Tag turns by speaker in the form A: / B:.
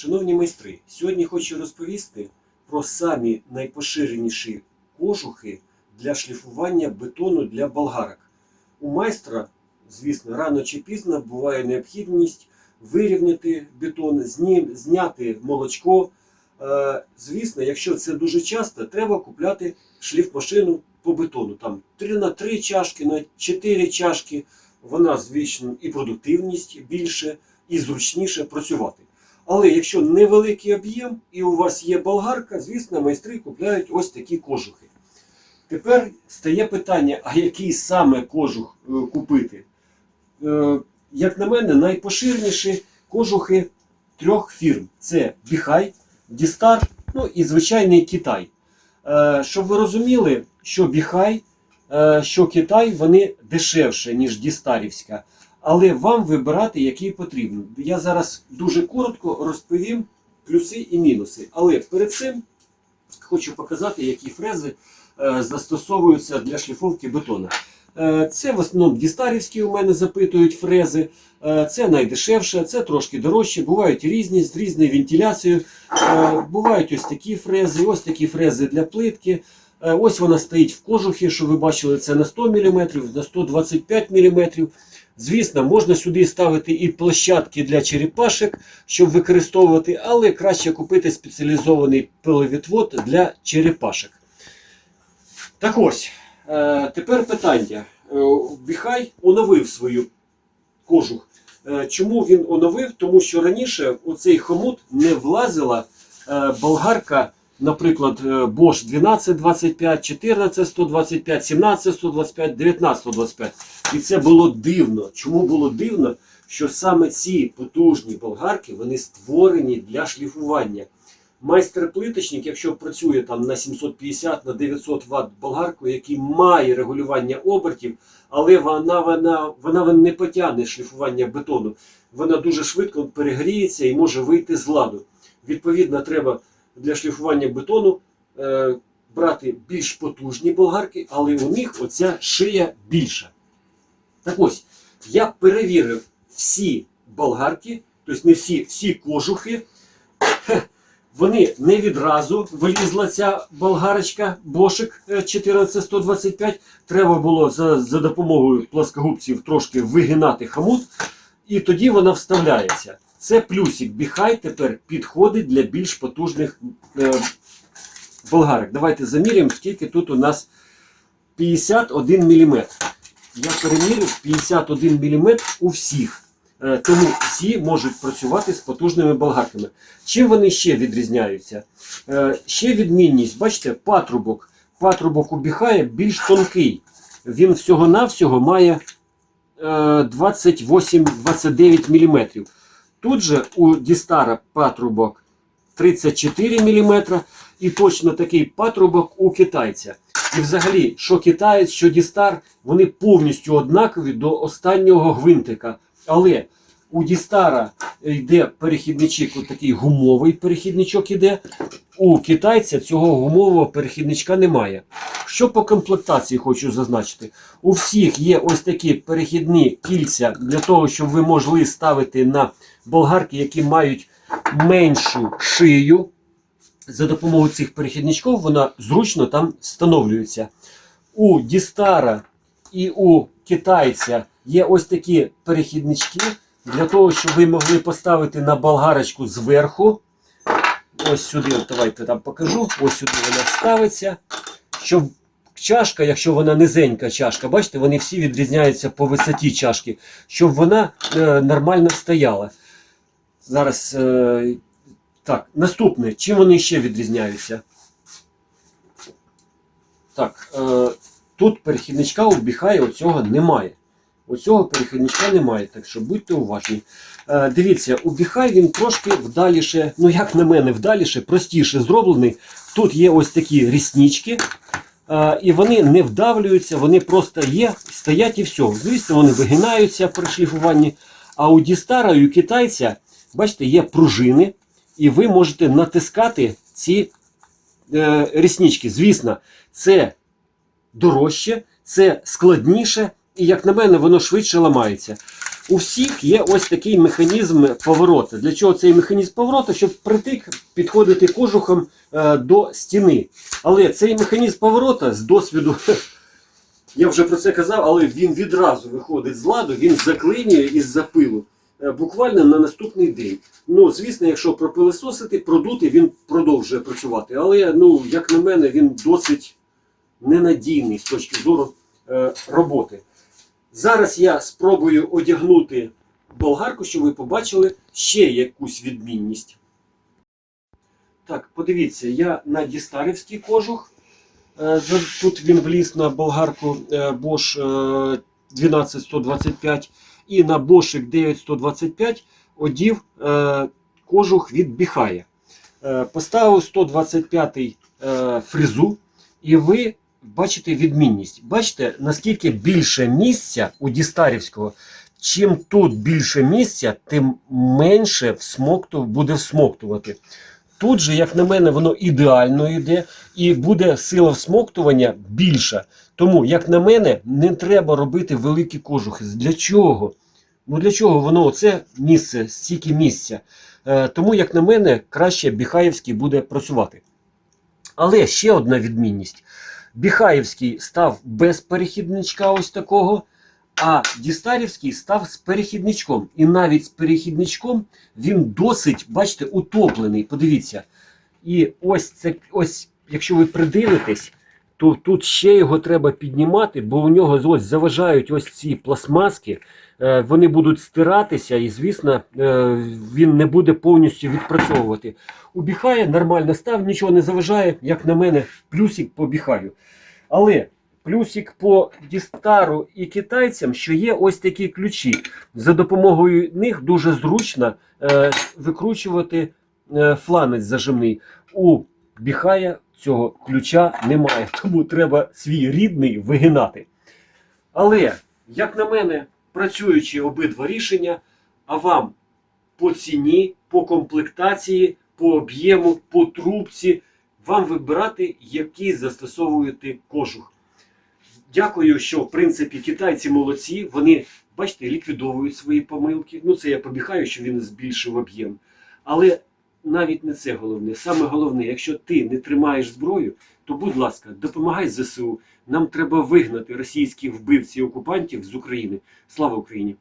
A: Шановні майстри, сьогодні хочу розповісти про самі найпоширеніші кожухи для шліфування бетону для болгарок. У майстра, звісно, рано чи пізно буває необхідність вирівняти бетон, зняти молочко. Е, Звісно, якщо це дуже часто, треба купляти шліфмашину по бетону. Там 3 на 3 чашки, на 4 чашки. Вона, звісно, і продуктивність більше, і зручніше працювати. Але якщо невеликий об'єм і у вас є болгарка, звісно, майстри купляють ось такі кожухи. Тепер стає питання, а який саме кожух е, купити? Е, як на мене, найпоширеніші кожухи трьох фірм: це Біхай, Дістар, ну і звичайний Китай. Е, щоб ви розуміли, що Біхай, що Китай, вони дешевше, ніж Дістарівська. Але вам вибирати, який потрібен. Я зараз дуже коротко розповім плюси і мінуси. Але перед цим хочу показати, які фрези е, застосовуються для шліфовки бетона. Е, Це в основному дістарівські у мене запитують фрези. Е, Це найдешевше, це трошки дорожче. Бувають різні з різною вентиляцією. Бувають ось такі фрези, ось такі фрези для плитки. Ось вона стоїть в кожухі, що ви бачили, це на 100 мм, на 125 мм. Звісно, можна сюди ставити і площадки для черепашок, щоб використовувати, але краще купити спеціалізований пиловідвод для черепашок. Так ось, е, тепер питання. Е, Біхай оновив свою кожух. Е, Чому він оновив? Тому що раніше у цей хомут не влазила болгарка, наприклад, е, Bosch 1225, 14125, 17125, 19125. І це було дивно. Чому було дивно? Що саме ці потужні болгарки вони створені для шліфування. Майстер-плиточник, якщо працює там на 750 на 900 Вт болгарку, який має регулювання обертів, але вона, вона, вона не потягне шліфування бетону. Вона дуже швидко перегріється і може вийти з ладу. Відповідно, треба для шліфування бетону е, брати більш потужні болгарки, але у них оця шия більша. Так ось, я перевірив всі болгарки, тобто не всі, всі кожухи. Вони не відразу вилізла ця болгарочка Бошик е, 14125. Треба було за, за допомогою плоскогубців трошки вигинати хомут, і тоді вона вставляється. Це плюсик. Біхай тепер підходить для більш потужних е, болгарок. Давайте заміряємо, скільки тут у нас 51 мм. Я перемірив 51 мм у всіх. Е, Тому всі можуть працювати з потужними болгарками. Чим вони ще відрізняються? Е, Ще відмінність, бачите, патрубок. Патрубок у більш тонкий. Він всього-навсього має е, 28-29 мм. Тут же у Дістара патрубок 34 мм і точно такий патрубок у китайця. І взагалі, що китаєць, що Дістар, вони повністю однакові до останнього гвинтика. Але у Дістара йде перехідничок, от такий гумовий перехідничок іде. У китайця цього гумового перехідничка немає. Що по комплектації хочу зазначити? У всіх є ось такі перехідні кільця для того, щоб ви могли ставити на болгарки, які мають меншу шию. За допомогою цих перехідничків вона зручно там встановлюється. У Дістара і у китайця є ось такі перехіднички для того, щоб ви могли поставити на болгарочку зверху. Ось сюди, давайте там покажу. Ось сюди вона ставиться. Щоб чашка, якщо вона низенька чашка, бачите, вони всі відрізняються по висоті чашки, щоб вона е, нормально стояла. Зараз. Е, так, наступне. Чим вони ще відрізняються? Так, е, тут перехідничка у Біхая оцього немає. Оцього перехідничка немає, так що будьте уважні. Е, дивіться, у Біхай він трошки вдаліше, ну як на мене, вдаліше, простіше зроблений. Тут є ось такі ріснички, е, і вони не вдавлюються, вони просто є, стоять і все. Звісно, вони вигинаються при шліфуванні. А у Дістара і у китайця, бачите, є пружини, і ви можете натискати ці е, ріснички. Звісно, це дорожче, це складніше, і, як на мене, воно швидше ламається. у всіх є ось такий механізм повороту. Для чого цей механізм повороту? Щоб притик підходити кожухом е, до стіни. Але цей механізм поворота з досвіду, я вже про це казав, але він відразу виходить з ладу, він заклинює із запилу е, буквально на наступний день. Ну, звісно, якщо пропилисосити, продути, він продовжує працювати. Але, ну, як на мене, він досить ненадійний з точки зору е, роботи. Зараз я спробую одягнути болгарку, щоб ви побачили ще якусь відмінність. Так, подивіться, я на дістарівський кожух. Е, Тут він вліз на болгарку е, Bosch е, 12125 і на Bosch 9125 одів е, кожух від Біхая. Е, Поставив 125 е, фрезу, і ви бачите відмінність. Бачите, наскільки більше місця у Дістарівського, чим тут більше місця, тим менше всмокту, буде всмоктувати. Тут же, як на мене, воно ідеально йде і буде сила всмоктування більша. Тому, як на мене, не треба робити великі кожухи. Для чого? Ну для чого воно оце місце, стільки місця? Е, тому, як на мене, краще Біхаєвський буде працювати. Але ще одна відмінність. Біхаєвський став без перехідничка ось такого, а Дістарівський став з перехідничком. І навіть з перехідничком він досить, бачите, утоплений. Подивіться. І ось це, ось, якщо ви придивитесь, то тут ще його треба піднімати, бо у нього ось заважають ось ці пластмаски. Е, Вони будуть стиратися, і, звісно, е, він не буде повністю відпрацьовувати. У Біхая нормально став, нічого не заважає, як на мене, плюсик по Біхаю. Але плюсик по Дістару і китайцям, що є ось такі ключі. За допомогою них дуже зручно е, викручувати фланець зажимний. У Біхая цього ключа немає, тому треба свій рідний вигинати. Але, як на мене, працюючи обидва рішення, а вам по ціні, по комплектації, по об'єму, по трубці, вам вибирати, який застосовуєте кожух. Дякую, що в принципі китайці молодці. Вони, бачите, ліквідовують свої помилки. Ну, це я побігаю, що він збільшив об'єм. Але навіть не це головне. Саме головне, якщо ти не тримаєш зброю, то будь ласка, допомагай ЗСУ. Нам треба вигнати російських вбивців і окупантів з України. Слава Україні!